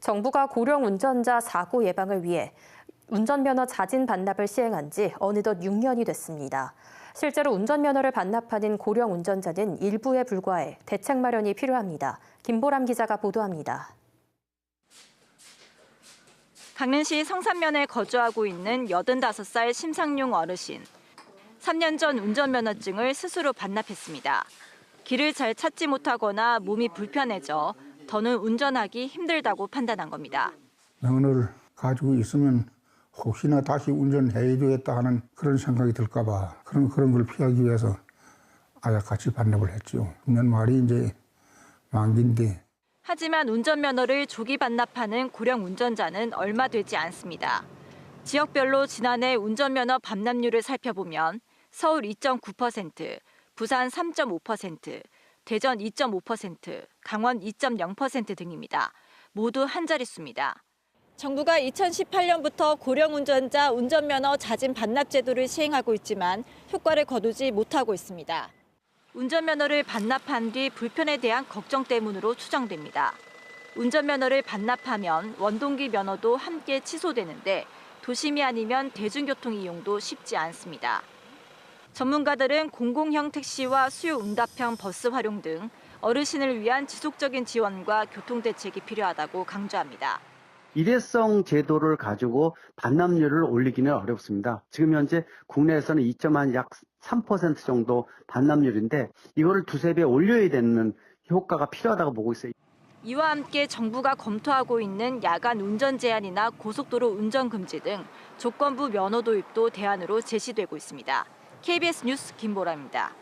정부가 고령 운전자 사고 예방을 위해 운전면허 자진 반납을 시행한 지 어느덧 6년이 됐습니다. 실제로 운전면허를 반납하는 고령 운전자는 일부에 불과해 대책 마련이 필요합니다. 김보람 기자가 보도합니다. 강릉시 성산면에 거주하고 있는 85살 심상용 어르신. 3년 전 운전면허증을 스스로 반납했습니다. 길을 잘 찾지 못하거나 몸이 불편해져 더는 운전하기 힘들다고 판단한 겁니다. 면허를 가지고 있으면 혹시나 다시 운전해야 되겠다 하는 그런 생각이 들까 봐 그런 그런 걸 피하기 위해서 아야 같이 반납을 했죠. 년 말이 이제 만기인데 하지만 운전면허를 조기 반납하는 고령 운전자는 얼마 되지 않습니다. 지역별로 지난해 운전면허 반납률을 살펴보면 서울 2.9%, 부산 3.5%, 대전 2.5%, 강원 2.0% 등입니다. 모두 한 자릿수입니다. 정부가 2018년부터 고령 운전자 운전면허 자진 반납 제도를 시행하고 있지만 효과를 거두지 못하고 있습니다. 운전면허를 반납한 뒤 불편에 대한 걱정 때문으로 추정됩니다. 운전면허를 반납하면 원동기 면허도 함께 취소되는데 도심이 아니면 대중교통 이용도 쉽지 않습니다. 전문가들은 공공형 택시와 수요 응답형 버스 활용 등 어르신을 위한 지속적인 지원과 교통 대책이 필요하다고 강조합니다. 일회성 제도를 가지고 반납률을 올리기는 어렵습니다. 지금 현재 국내에서는 2.약3% 정도 반납률인데 이거를 두세 배 올려야 되는 효과가 필요하다고 보고 있어요. 이와 함께 정부가 검토하고 있는 야간 운전 제한이나 고속도로 운전 금지 등 조건부 면허 도입도 대안으로 제시되고 있습니다. KBS 뉴스 김보라입니다.